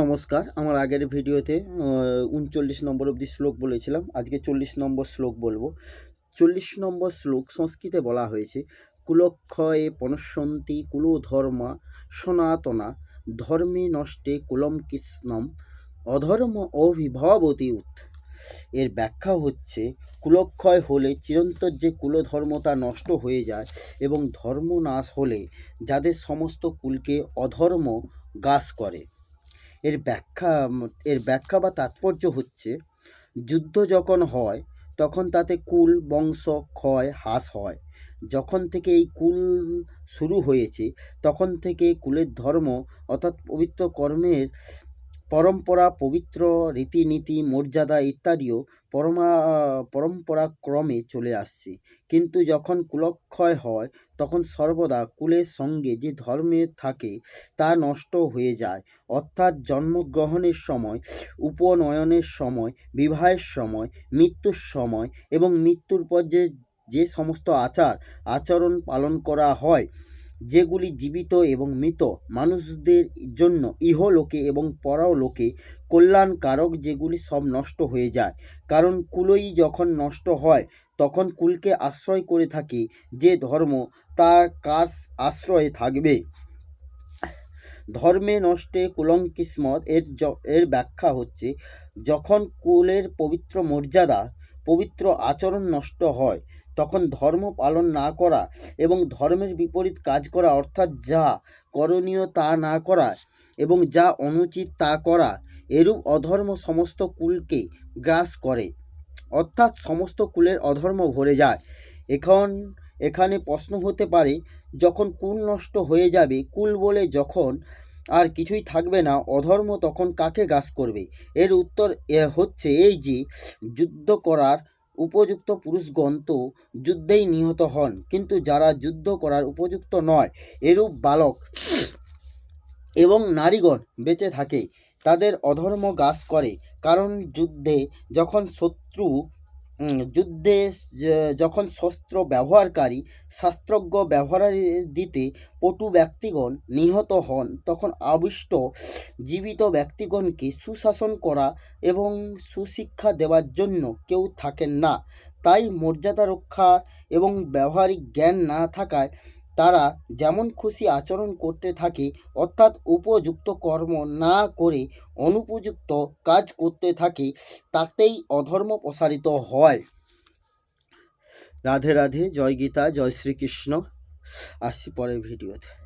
নমস্কার, আমার আগের ভিডিওতে উনচল্লিশ নম্বর অবধি শ্লোক বলেছিলাম, আজকে চল্লিশ নম্বর শ্লোক বলব। চল্লিশ নম্বর শ্লোক সংস্কৃতে বলা হয়েছে, কুলক্ষয়ে পনসন্তি কুলধর্মা সনাতনা, ধর্মে নষ্টে কুলম কৃষ্ণম অধর্ম অভিভবতি উত এর ব্যাখ্যা হচ্ছে, কুলক্ষয় হলে চিরন্তর যে কুলধর্মতা নষ্ট হয়ে যায় এবং ধর্ম নাশ হলে যাদের সমস্ত কুলকে অধর্ম গ্রাস করে। এর ব্যাখ্যা এর ব্যাখ্যা বা তাৎপর্য হচ্ছে, যুদ্ধ যখন হয়, তখন তাতে কুল, বংশ, ক্ষয়, হ্রাস হয়। যখন থেকে এই কুল শুরু হয়েছে, তখন থেকে কুলের ধর্ম অর্থাৎ পবিত্র কর্মের পরম্পরা, পবিত্র রীতিনীতি, মর্যাদা ইত্যাদিও পরমা পরম্পরা ক্রমে চলে আসছে। কিন্তু যখন কুলক্ষয় হয়, তখন সর্বদা কুলের সঙ্গে যে ধর্মে থাকে তা নষ্ট হয়ে যায়। অর্থাৎ জন্মগ্রহণের সময়, উপনয়নের সময়, বিবাহের সময়, মৃত্যুর সময় এবং মৃত্যুর পর যে যে সমস্ত আচার, আচরণ পালন করা হয় যেগুলি জীবিত এবং মৃত মানুষদের জন্য ইহলোকে এবং পরলোকে কল্যাণকারক যেগুলি সব নষ্ট হয়ে যায়। কারণ কুলই যখন নষ্ট হয়, তখন কুলকে আশ্রয় করে থাকে, যে ধর্ম তার কার আশ্রয়ে থাকবে। ধর্মে নষ্টে কুলঙ্কিসমত এর এর ব্যাখ্যা হচ্ছে, যখন কুলের পবিত্র মর্যাদা, পবিত্র আচরণ নষ্ট হয় তখন ধর্ম পালন না করা এবং ধর্মের বিপরীত কাজ করা, অর্থাৎ যা করণীয় তা না করা এবং যা অনুচিত তা করা, এরূপ অধর্ম সমস্ত কুলকে গ্রাস করে। অর্থাৎ সমস্ত কুলের অধর্ম ভরে যায়। এখন, এখানে প্রশ্ন হতে পারে, যখন কুল নষ্ট হয়ে যাবে, কুল বলে যখন আর কিছুই থাকবে না, অধর্ম তখন কাকে গ্রাস করবে? এর উত্তর হচ্ছে এই যে, যুদ্ধ করার উপযুক্ত পুরুষগণ তো যুদ্ধেই নিহত হন, কিন্তু যারা যুদ্ধ করার উপযুক্ত নয়, এরূপ বালক এবং নারীগণ বেঁচে থাকে, তাদের অধর্ম গাছ করে, কারণ যুদ্ধে যখন শত্রু যুদ্ধে যখন শস্ত্র ব্যবহারকারী, শাস্ত্রজ্ঞ ব্যবহার দিতে পটু ব্যক্তিগণ নিহত হন, তখন আবিষ্ট জীবিত ব্যক্তিগণকে সুশাসন করা এবং সুশিক্ষা দেওয়ার জন্য কেউ থাকেন না। তাই মর্যাদা রক্ষা এবং ব্যবহারিক জ্ঞান না থাকায় তারা যেমন খুশি আচরণ করতে থাকে, অর্থাৎ উপযুক্ত কর্ম না করে অনুপযুক্ত কাজ করতে থাকে, তাতেই অধর্ম প্রসারিত হয়। রাধে রাধে, জয় গীতা, জয় শ্রীকৃষ্ণ। আসছি পরের ভিডিওতে।